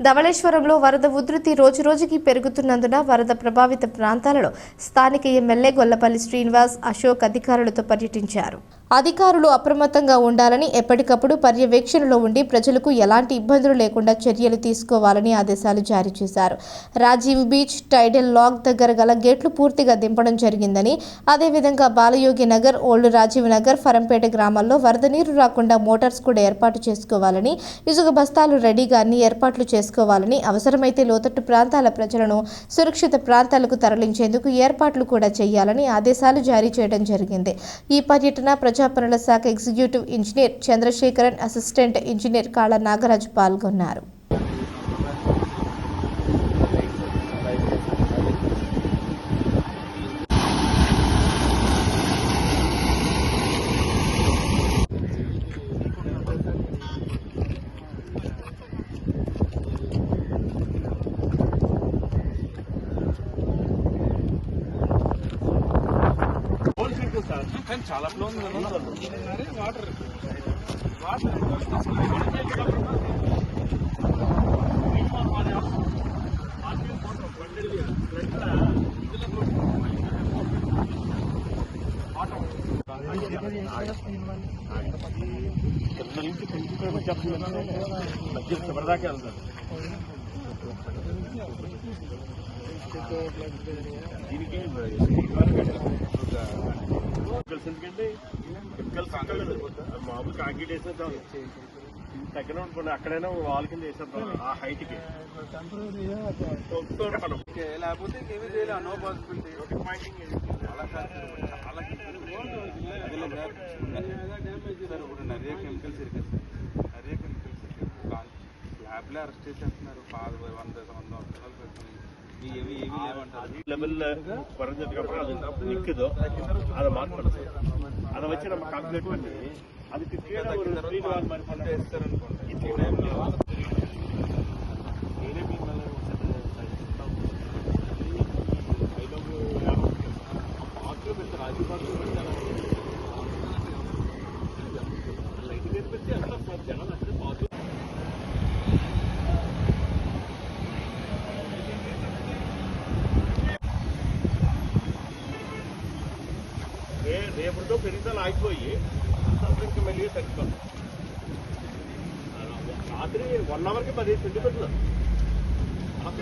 ధవళేశ్వరంలో వరద ఉధృతి రోజురోజుకి పెరుగుతున్నందున వరద ప్రభావిత ప్రాంతాలలో స్థానిక ఎమ్మెల్యే గొల్లపల్లి శ్రీనివాస్ అశోక్ అధికారులతో పర్యటించారు. అధికారులు అప్రమత్తంగా ఉండాలని ఎప్పటికప్పుడు పర్యవేక్షణలో ఉండి ప్రజలకు ఎలాంటి ఇబ్బందులు లేకుండా చర్యలు తీసుకోవాలని ఆదేశాలు జారీ చేశారు. రాజీవ్ బీచ్ టైడల్ లాక్ దగ్గర గల గేట్లు పూర్తిగా దింపడం జరిగిందని అదేవిధంగా బాలయోగి నగర్ ఓల్డ్ రాజీవ్ నగర్ ఫరంపేట గ్రామాల్లో వరద నీరు రాకుండా మోటార్స్ కూడా ఏర్పాటు చేసుకోవాలని ఇసుక బస్తాలు రెడీగా అన్ని ఏర్పాట్లు చేసుకోవాలని అవసరమైతే లోతట్టు ప్రాంతాల ప్రజలను సురక్షిత ప్రాంతాలకు తరలించేందుకు ఏర్పాట్లు కూడా చేయాలని ఆదేశాలు జారీ చేయడం జరిగింది. ఈ పర్యటన పనుల శాఖ executive engineer Chandrasekharan assistant engineer Kala Nagaraju పాల్గొన్నారు. కానీ చాలా ఫ్లో ఉంది కదా వాటర్ కింద నుంచి పెంచుకొని వచ్చేస్తుంది మధ్య చివరిదాకా వెళ్తారు దీనికి ఎందుకంటే మామూలు కాంక్రీట్ వేసేద్దాం తగ్గన ఉంటుంది అక్కడైనా వాల్ కింద వేసేద్దాం ఆ హైట్కి లేకపోతే నో పాసిబిలిటీ చాలా డ్యామేజ్ ఇప్పుడు லெவலில் குறைஞ்சதுக்கப்புறம் அது வந்து நிற்குதோ அதை மார்க் பண்ண அதை வச்சு நம்ம கால்குலேட் பண்ணி அதுக்கு கீழே ஒரு ரீவால் மாதிரி பண்ண Thank you. రేపటితో పెరుగుదల ఆగిపోయి అప్పుడు ఇంకా మళ్ళీ తగ్గిపోతుంది రాత్రి వన్ అవర్కి పదిహేను సెంటీమీటర్లు.